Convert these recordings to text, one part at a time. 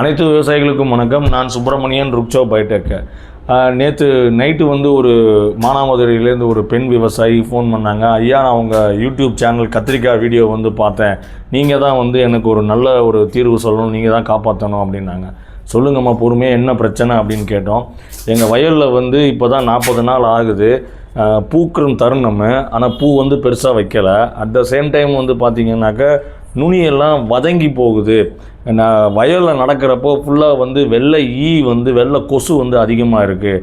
அனைத்து விவசாயிகளுக்கும் வணக்கம். நான் சுப்பிரமணியன் ருக்ஷோ பைடெக். நேற்று நைட்டு வந்து ஒரு மானாமதுரையிலேருந்து ஒரு பெண் விவசாயி ஃபோன் பண்ணாங்க. ஐயா நான் உங்கள் யூடியூப் சேனல் கத்திரிக்காய் வீடியோ வந்து பார்த்தேன். நீங்கள் தான் வந்து எனக்கு ஒரு நல்ல ஒரு தீர்வு சொல்லணும். நீங்கள் தான் காப்பாற்றணும் அப்படின்னாங்க. சொல்லுங்கம்மா பொறுமையாக என்ன பிரச்சனை? அப்படின்னு கேட்டோம். எங்கள் வயலில் வந்து இப்போ தான் நாற்பது நாள் ஆகுது. பூக்கிற தருணம். ஆனால் பூ வந்து பெருசாக வைக்கலை. அட் த சேம் டைம் வந்து பார்த்திங்கனாக்கா நுனியெல்லாம் வதங்கி போகுது. நான் வயலில் நடக்கிறப்போ ஃபுல்லாக வந்து வெள்ளை ஈ வந்து வெள்ளை கொசு வந்து அதிகமாக இருக்குது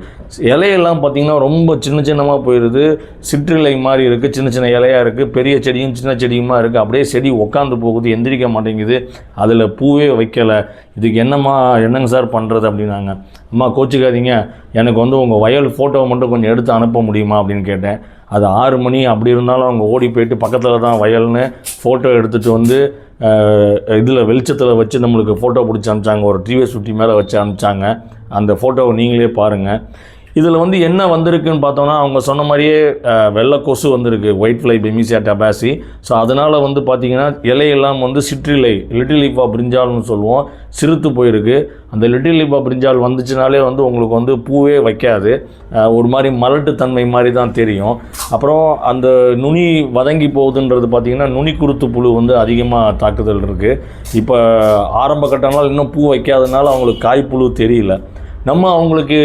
இலையெல்லாம் பார்த்திங்கன்னா ரொம்ப சின்ன சின்னமாக போயிடுது சிற்றிலை மாதிரி இருக்குது சின்ன சின்ன இலையாக இருக்குது பெரிய செடியும் சின்ன செடியுமா இருக்குது அப்படியே செடி உக்காந்து போகுது எந்திரிக்க மாட்டேங்குது. அதில் பூவே வைக்கலை. இதுக்கு என்னம்மா என்னங்க சார் பண்ணுறது அப்படின்னாங்க. அம்மா கோச்சிக்காதீங்க. எனக்கு வந்து உங்கள் வயல் ஃபோட்டோவை மட்டும் கொஞ்சம் எடுத்து அனுப்ப முடியுமா அப்படின்னு கேட்டேன். அது ஆறு மணி அப்படி இருந்தாலும் அவங்க ஓடி போயிட்டு பக்கத்தில் தான் வயல்னு ஃபோட்டோ எடுத்துகிட்டு வந்து இதில் வெளிச்சத்தில் வச்சு நம்மளுக்கு ஃபோட்டோ பிடிச்சி அனுப்பிச்சாங்க. ஒரு டிவிஎஸ் ஃபிஃப்டி மேலே வச்சு அனுப்பிச்சாங்க. அந்த ஃபோட்டோவை நீங்களே பாருங்கள் இதில் வந்து என்ன வந்திருக்குன்னு பார்த்தோம்னா அவங்க சொன்ன மாதிரியே வெள்ளை கொசு வந்திருக்கு white fly Bemisia tabaci so அதனால் வந்து பார்த்திங்கன்னா இலையெல்லாம் வந்து சிற்றிலை லிட்டில் லீஃபா பிரிஞ்சால்னு சொல்லுவோம். சிறுத்து போயிருக்கு. அந்த லிட்டில் லீஃபா பிரிஞ்சால் வந்துச்சுனாலே வந்து உங்களுக்கு வந்து பூவே வைக்காது. ஒரு மாதிரி மலட்டு தன்மை மாதிரி தான் தெரியும். அப்புறம் அந்த நுனி வதங்கி போகுதுன்றது பார்த்திங்கன்னா நுனி குருத்து புழு வந்து அதிகமாக தாக்குதல் இருக்குது இப்போ ஆரம்ப கட்டம்லாம் இன்னும் பூ வைக்காதனால அவங்களுக்கு காய்ப்புழு தெரியல. நம்ம அவங்களுக்கு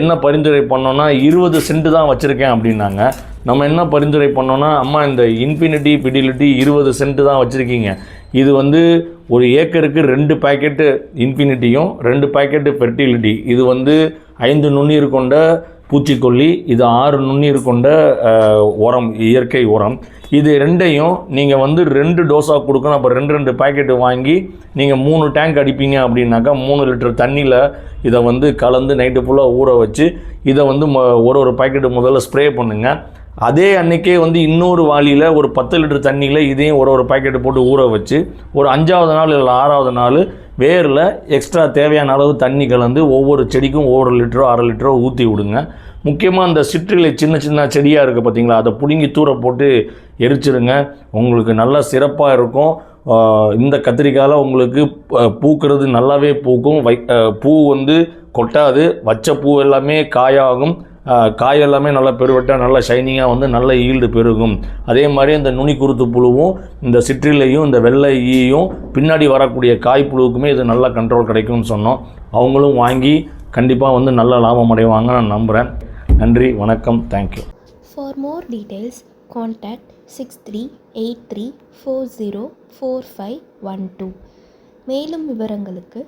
என்ன பரிந்துரை பண்ணோன்னா இருபது சென்ட் தான் வச்சுருக்கேன் அப்படின்னாங்க. நம்ம என்ன பரிந்துரை பண்ணோன்னா அம்மா இந்த இன்ஃபினிட்டி பிடிலிட்டி இருபது சென்ட் தான் வச்சுருக்கீங்க. இது வந்து ஒரு ஏக்கருக்கு ரெண்டு பேக்கெட்டு இன்ஃபினிட்டியும் ரெண்டு பேக்கெட்டு ஃபெர்டிலிட்டி இது வந்து ஐந்து நுண்ணீர் கொண்ட பூச்சிக்கொல்லி இது ஆறு நுண்ணீர் கொண்ட உரம் இயற்கை உரம். இது ரெண்டையும் நீங்கள் வந்து ரெண்டு டோஸாக கொடுக்கணும். அப்போ ரெண்டு ரெண்டு பாக்கெட்டு வாங்கி நீங்கள் மூணு டேங்க் அடிப்பீங்க அப்படின்னாக்கா மூணு லிட்டர் தண்ணியில் இதை வந்து கலந்து நைட்டு ஃபுல்லாக ஊற வச்சு இதை வந்து மொ- ஒரு ஒரு பாக்கெட்டு முதல்ல ஸ்ப்ரே பண்ணுங்கள் அதே அன்னைக்கே வந்து இன்னொரு வாளியில் ஒரு பத்து லிட்டர் தண்ணியில் இதையும் ஒரு ஒரு பாக்கெட்டு போட்டு ஊற வச்சு ஒரு அஞ்சாவது நாள் இல்லை ஆறாவது நாள் வேரில் எக்ஸ்ட்ரா தேவையான அளவு தண்ணி கலந்து ஒவ்வொரு செடிக்கும் ஒவ்வொரு லிட்டரோ அரை லிட்டரோ ஊற்றி விடுங்க. முக்கியமாக அந்த சிற்றிலை சின்ன சின்ன செடியாக இருக்குது பார்த்தீங்களா அதை பிடுங்கி தூர போட்டு எரிச்சிருங்க. உங்களுக்கு நல்லா சிறப்பாக இருக்கும். இந்த கத்திரிக்காயில் உங்களுக்கு ப- பூக்கிறது நல்லாவே பூக்கும். வை பூ வந்து கொட்டாது. வச்ச பூ எல்லாமே காயாகும். காய் எல்லாமே நல்லா பெருவட்டாக நல்லா ஷைனிங்காக வந்து நல்ல ஈல்டு பெருகும். அதே மாதிரி இந்த நுனி குருத்து புழுவும் இந்த சிற்றிலையும் இந்த வெள்ளை ஈயும் பின்னாடி வரக்கூடிய காய் புழுவுக்குமே இது நல்ல கண்ட்ரோல் கிடைக்கும்னு சொன்னோம். அவங்களும் வாங்கி கண்டிப்பாக வந்து நல்ல லாபம் அடைவாங்க நான் நம்புகிறேன் நன்றி வணக்கம் thank you For more details, contact 6383404512 மேலும் விவரங்களுக்கு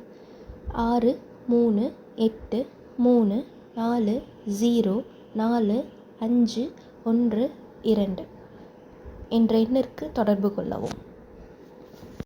ஆறு மூணு எட்டு மூணு நாலு ஜீரோ நாலு அஞ்சு ஒன்று இரண்டு என்ற எண்ணிற்கு தொடர்பு கொள்ளவும்.